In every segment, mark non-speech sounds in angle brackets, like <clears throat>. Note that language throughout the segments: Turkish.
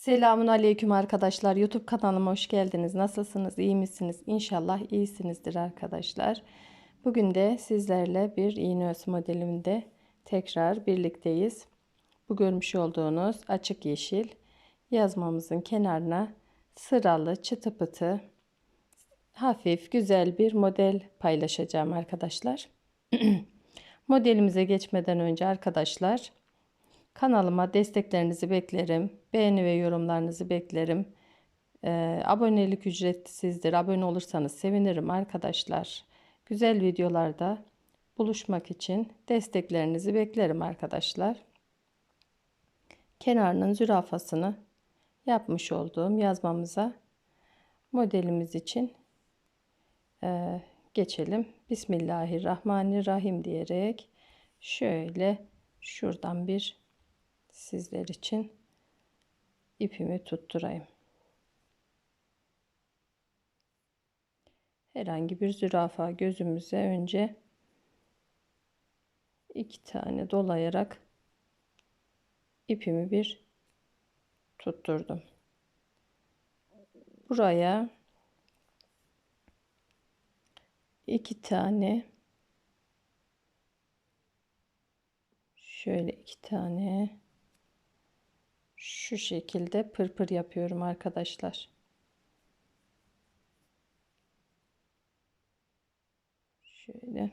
Selamun Aleyküm arkadaşlar. YouTube kanalıma hoş geldiniz. Nasılsınız? İyi misiniz? İnşallah iyisinizdir arkadaşlar. Bugün de sizlerle bir iğne örgüsü modelimde tekrar birlikteyiz. Bu görmüş olduğunuz açık yeşil yazmamızın kenarına sıralı çıtı pıtı hafif güzel bir model paylaşacağım arkadaşlar. <clears throat> Modelimize geçmeden önce arkadaşlar Kanalıma desteklerinizi beklerim. Beğeni ve yorumlarınızı beklerim. Ee, abonelik ücretsizdir. Abone olursanız sevinirim arkadaşlar. Güzel videolarda buluşmak için desteklerinizi beklerim arkadaşlar. Kenarının zürafasını yapmış olduğum yazmamıza modelimiz için e, geçelim. Bismillahirrahmanirrahim diyerek şöyle şuradan bir sizler için ipimi tutturayım. Herhangi bir zürafa gözümüze önce iki tane dolayarak ipimi bir tutturdum. Buraya iki tane şöyle iki tane şu şekilde pırpır yapıyorum arkadaşlar. Şöyle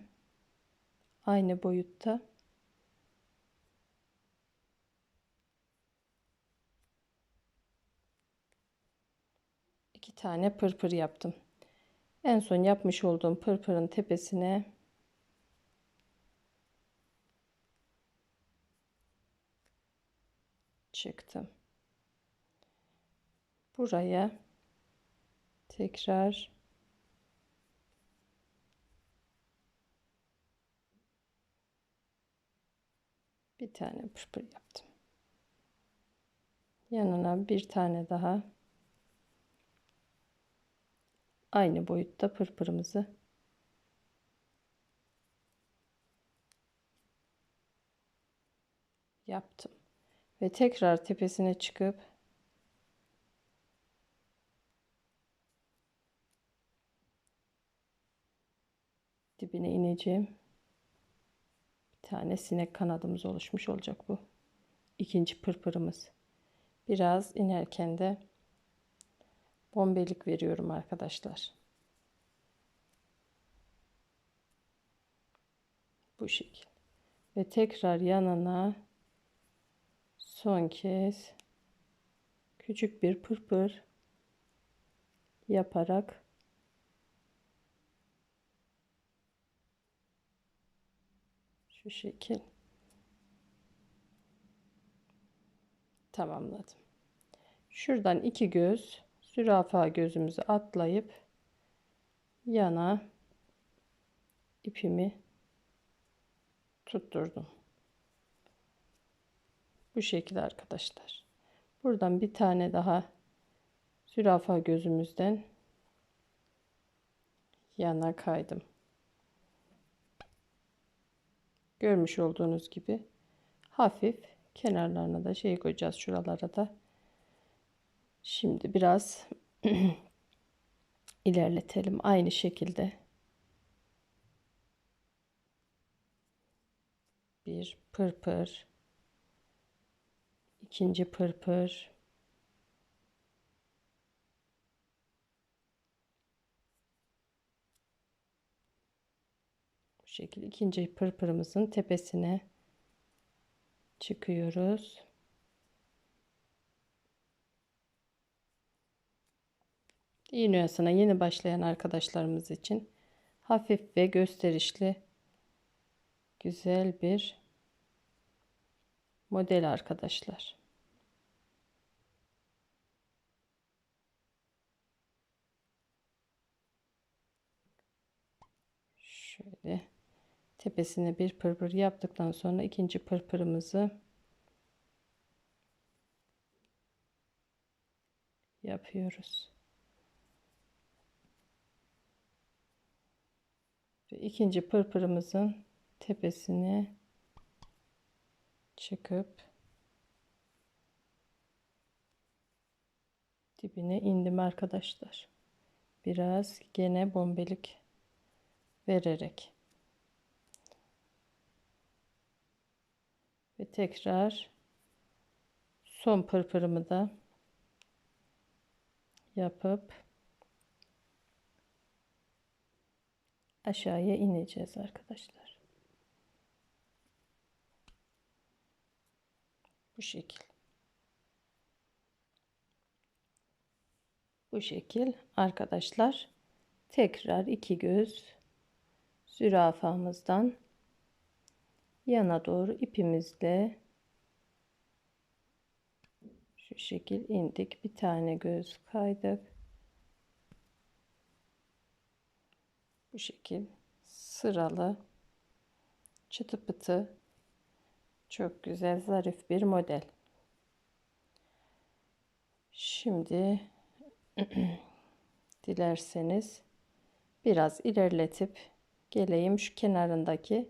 aynı boyutta iki tane pırpır yaptım. En son yapmış olduğum pırpırın tepesine çıktım. Buraya tekrar bir tane pırpır yaptım. Yanına bir tane daha aynı boyutta pırpırımızı yaptım ve tekrar tepesine çıkıp dibine ineceğim. Bir tane sinek kanadımız oluşmuş olacak bu. İkinci pırpırımız. Biraz inerken de bombelik veriyorum arkadaşlar. Bu şekil. Ve tekrar yanına son kez küçük bir pırpır yaparak şu şekil tamamladım. Şuradan iki göz zürafa gözümüzü atlayıp yana ipimi tutturdum. Bu şekilde arkadaşlar. Buradan bir tane daha zürafa gözümüzden yana kaydım. Görmüş olduğunuz gibi hafif kenarlarına da şey koyacağız şuralara da. Şimdi biraz <clears throat> ilerletelim aynı şekilde. Bir pırpır ikinci pırpır bu şekilde ikinci pırpırımızın tepesine çıkıyoruz. İğne oyasına yeni başlayan arkadaşlarımız için hafif ve gösterişli güzel bir model arkadaşlar. Şöyle tepesine bir pırpır yaptıktan sonra ikinci pırpırımızı yapıyoruz. Ve ikinci pırpırımızın tepesine çıkıp dibine indim arkadaşlar. Biraz gene bombelik vererek. Ve tekrar son pırpırımı da yapıp aşağıya ineceğiz arkadaşlar. Bu şekil. Bu şekil arkadaşlar. Tekrar iki göz zürafamızdan yana doğru ipimizle şu şekil indik. Bir tane göz kaydık. Bu şekil sıralı çıtı pıtı çok güzel zarif bir model. Şimdi <clears throat> dilerseniz biraz ilerletip geleyim şu kenarındaki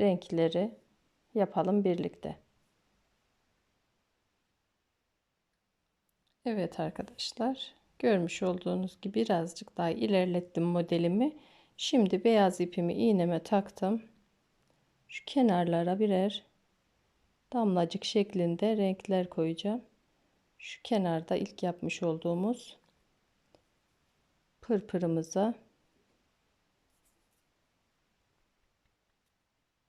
renkleri yapalım birlikte. Evet arkadaşlar görmüş olduğunuz gibi birazcık daha ilerlettim modelimi. Şimdi beyaz ipimi iğneme taktım. Şu kenarlara birer damlacık şeklinde renkler koyacağım. Şu kenarda ilk yapmış olduğumuz pırpırımıza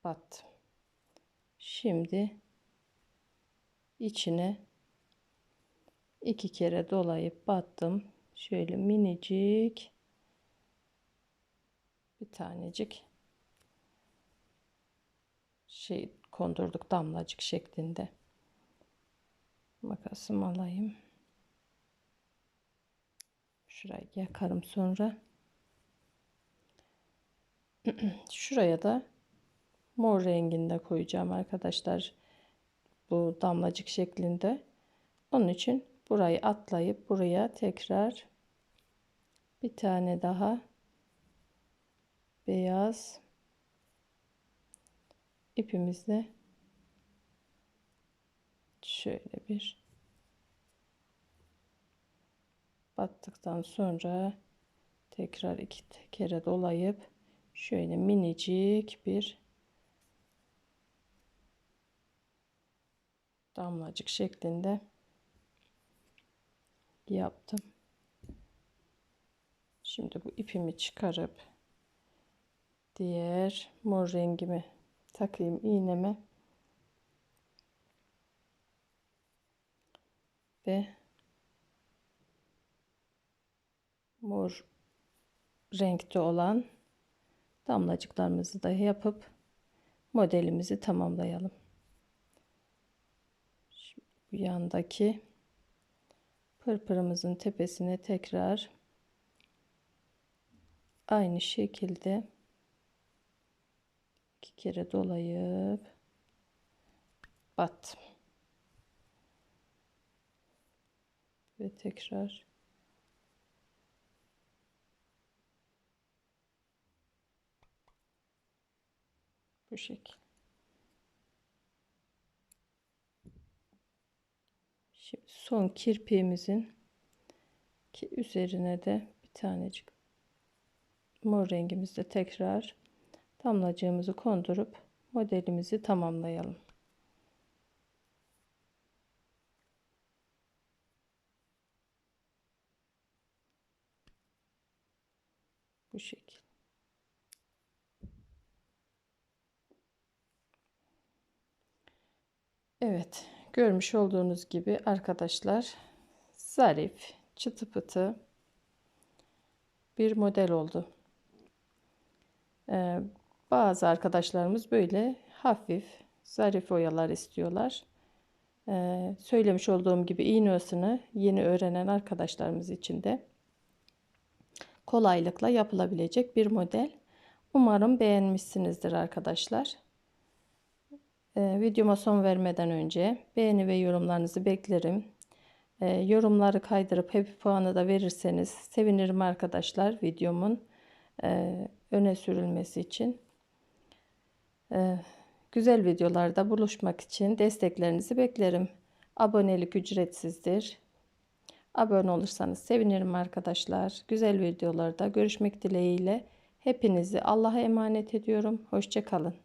battım. Şimdi içine iki kere dolayıp battım. Şöyle minicik bir tanecik şey kondurduk damlacık şeklinde. Makasımı alayım. Şurayı yakarım sonra. <clears throat> Şuraya da mor renginde koyacağım arkadaşlar. Bu damlacık şeklinde. Onun için burayı atlayıp buraya tekrar bir tane daha beyaz ipimizle şöyle bir battıktan sonra tekrar iki kere dolayıp şöyle minicik bir damlacık şeklinde yaptım. Şimdi bu ipimi çıkarıp diğer mor rengimi takayım iğneme ve mor renkte olan damlacıklarımızı da yapıp modelimizi tamamlayalım. Şimdi bu yandaki pırpırımızın tepesine tekrar aynı şekilde kere dolayıp battım. Ve tekrar bu şekil. Şimdi son kirpiğimizin ki üzerine de bir tanecik mor rengimizde tekrar damlacığımızı kondurup modelimizi tamamlayalım. Bu şekil. Evet, görmüş olduğunuz gibi arkadaşlar zarif, çıtı pıtı bir model oldu. Ee, bazı arkadaşlarımız böyle hafif, zarif oyalar istiyorlar. Ee, söylemiş olduğum gibi iğne oyasını yeni öğrenen arkadaşlarımız için de kolaylıkla yapılabilecek bir model. Umarım beğenmişsinizdir arkadaşlar. Ee, videoma son vermeden önce beğeni ve yorumlarınızı beklerim. Ee, yorumları kaydırıp happy puanı da verirseniz sevinirim arkadaşlar videomun e, öne sürülmesi için. Ee, güzel videolarda buluşmak için desteklerinizi beklerim. Abonelik ücretsizdir. abone olursanız sevinirim arkadaşlar. Güzel videolarda görüşmek dileğiyle. Hepinizi Allah'a emanet ediyorum. Hoşçakalın.